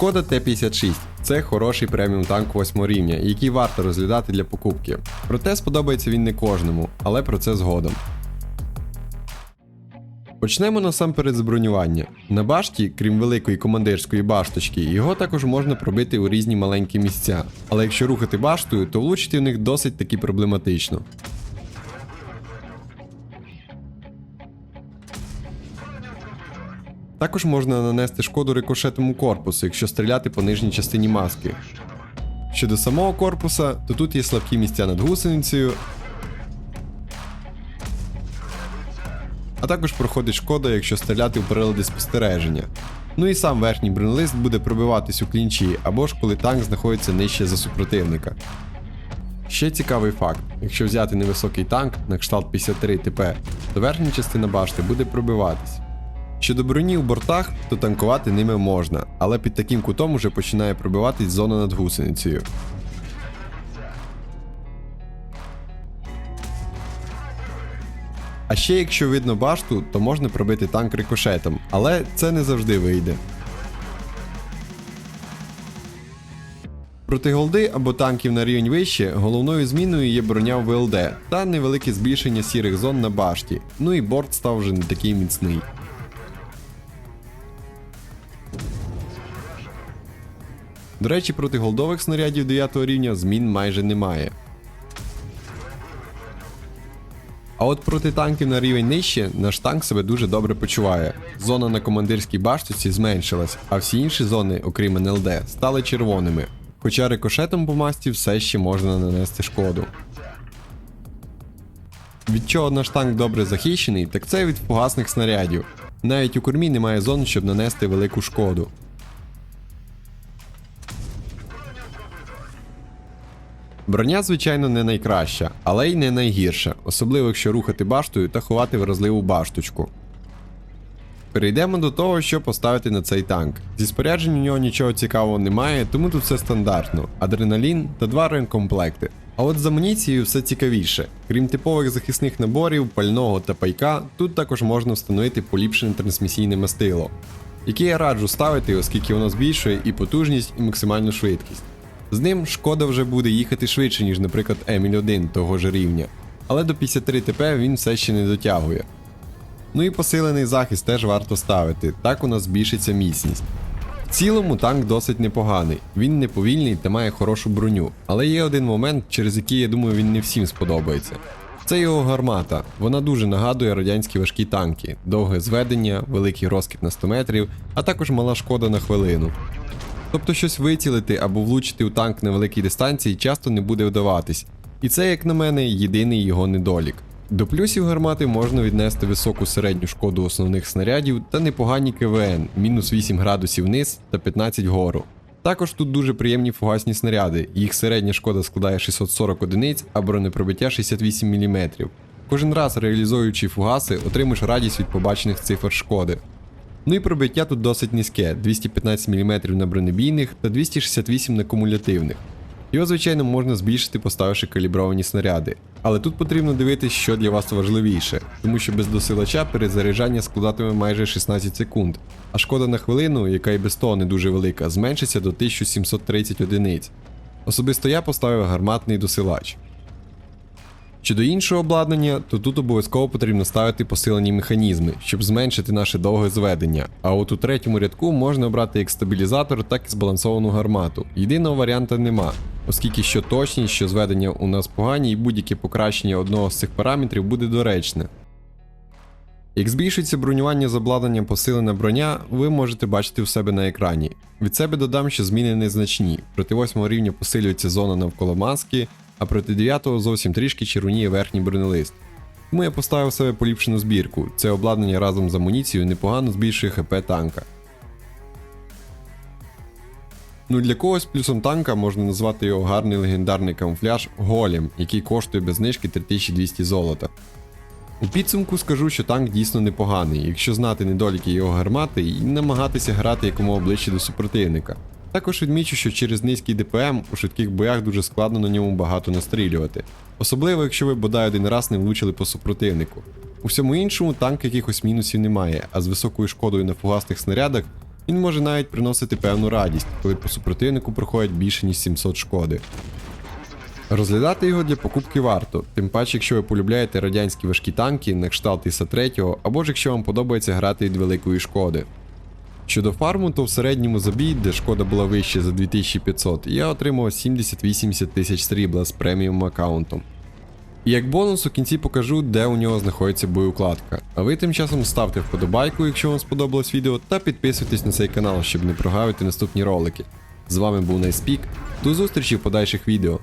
Шкода Т-56 це хороший преміум танк 8 рівня, який варто розглядати для покупки. Проте сподобається він не кожному, але про це згодом. Почнемо насамперед з бронювання. На башті, крім великої командирської башточки, його також можна пробити у різні маленькі місця. Але якщо рухати баштою, то влучити в них досить таки проблематично. Також можна нанести шкоду рикошетому корпусу, якщо стріляти по нижній частині маски. Щодо самого корпуса, то тут є слабкі місця над гусеницею, а також проходить шкода, якщо стріляти у прилади спостереження. Ну і сам верхній бронелист буде пробиватись у клінчі, або ж коли танк знаходиться нижче за супротивника. Ще цікавий факт: якщо взяти невисокий танк на кшталт 53 ТП, то верхня частина башти буде пробиватись. Щодо броні у бортах, то танкувати ними можна, але під таким кутом уже починає пробиватись зона над гусеницею. А ще якщо видно башту, то можна пробити танк рикошетом, але це не завжди вийде. Проти голди або танків на рівень вище головною зміною є броня в ВЛД та невелике збільшення сірих зон на башті, ну і борт став вже не такий міцний. До речі, проти голдових снарядів 9 рівня змін майже немає. А от проти танків на рівень нижче наш танк себе дуже добре почуває. Зона на командирській баштоці зменшилась, а всі інші зони, окрім НЛД, стали червоними. Хоча рикошетом по масті все ще можна нанести шкоду. Від чого наш танк добре захищений, так це від фугасних снарядів. Навіть у кормі немає зон, щоб нанести велику шкоду. Броня, звичайно, не найкраща, але й не найгірша, особливо якщо рухати баштою та ховати вразливу башточку. Перейдемо до того, що поставити на цей танк. Зі споряджень у нього нічого цікавого немає, тому тут все стандартно: адреналін та два ремкомплекти. А от з амуніцією все цікавіше. Крім типових захисних наборів, пального та пайка, тут також можна встановити поліпшене трансмісійне мастило, яке я раджу ставити, оскільки воно збільшує і потужність, і максимальну швидкість. З ним шкода вже буде їхати швидше, ніж, наприклад, Еміль 1 того ж рівня, але до 53 ТП він все ще не дотягує. Ну і посилений захист теж варто ставити, так у нас збільшиться міцність. В цілому танк досить непоганий, він не повільний та має хорошу броню, але є один момент, через який я думаю він не всім сподобається. Це його гармата. Вона дуже нагадує радянські важкі танки, довге зведення, великий розкид на 100 метрів, а також мала шкода на хвилину. Тобто щось вицілити або влучити у танк на великій дистанції часто не буде вдаватись. І це, як на мене, єдиний його недолік. До плюсів гармати можна віднести високу середню шкоду основних снарядів та непогані КВН, мінус 8 градусів вниз та 15 вгору. Також тут дуже приємні фугасні снаряди, їх середня шкода складає 640 одиниць, а бронепробиття 68 мм. Кожен раз реалізуючи фугаси, отримаєш радість від побачених цифр шкоди. Ну і пробиття тут досить низьке 215 мм на бронебійних та 268 на кумулятивних. Його, звичайно, можна збільшити, поставивши калібровані снаряди. Але тут потрібно дивитися, що для вас важливіше, тому що без досилача перезаряджання складатиме майже 16 секунд, а шкода на хвилину, яка і без того не дуже велика, зменшиться до 1730 одиниць. Особисто я поставив гарматний досилач. Щодо іншого обладнання, то тут обов'язково потрібно ставити посилені механізми, щоб зменшити наше довге зведення. А от у третьому рядку можна обрати як стабілізатор, так і збалансовану гармату. Єдиного варіанта нема, оскільки що точність, що зведення у нас погані, і будь-яке покращення одного з цих параметрів буде доречне. Як збільшується бронювання з обладнанням посилена броня, ви можете бачити у себе на екрані. Від себе додам, що зміни незначні. Проти 8 рівня посилюється зона навколо маски, а проти 9-го зовсім трішки червоніє верхній бронелист. Тому я поставив себе поліпшену збірку. Це обладнання разом з амуніцією непогано збільшує ХП танка. Ну для когось плюсом танка можна назвати його гарний легендарний камуфляж Голем, який коштує без знижки 3200 золота. У підсумку скажу, що танк дійсно непоганий, якщо знати недоліки його гармати і намагатися грати якомога ближче до супротивника. Також відмічу, що через низький ДПМ у швидких боях дуже складно на ньому багато настрілювати, особливо якщо ви бодай один раз не влучили по супротивнику. У всьому іншому танк якихось мінусів немає, а з високою шкодою на фугасних снарядах Він може навіть приносити певну радість, коли по супротивнику проходять більше ніж 700 шкоди. Розглядати його для покупки варто, тим паче, якщо ви полюбляєте радянські важкі танки на кшталт Іса 3, або ж якщо вам подобається грати від великої шкоди. Щодо фарму, то в середньому за бій, де шкода була вища за 2500, я отримав 70-80 тисяч срібла з преміум аккаунтом. І як бонус у кінці покажу, де у нього знаходиться боєукладка. А ви тим часом ставте вподобайку, якщо вам сподобалось відео, та підписуйтесь на цей канал, щоб не прогавити наступні ролики. З вами був Найспік, до зустрічі в подальших відео.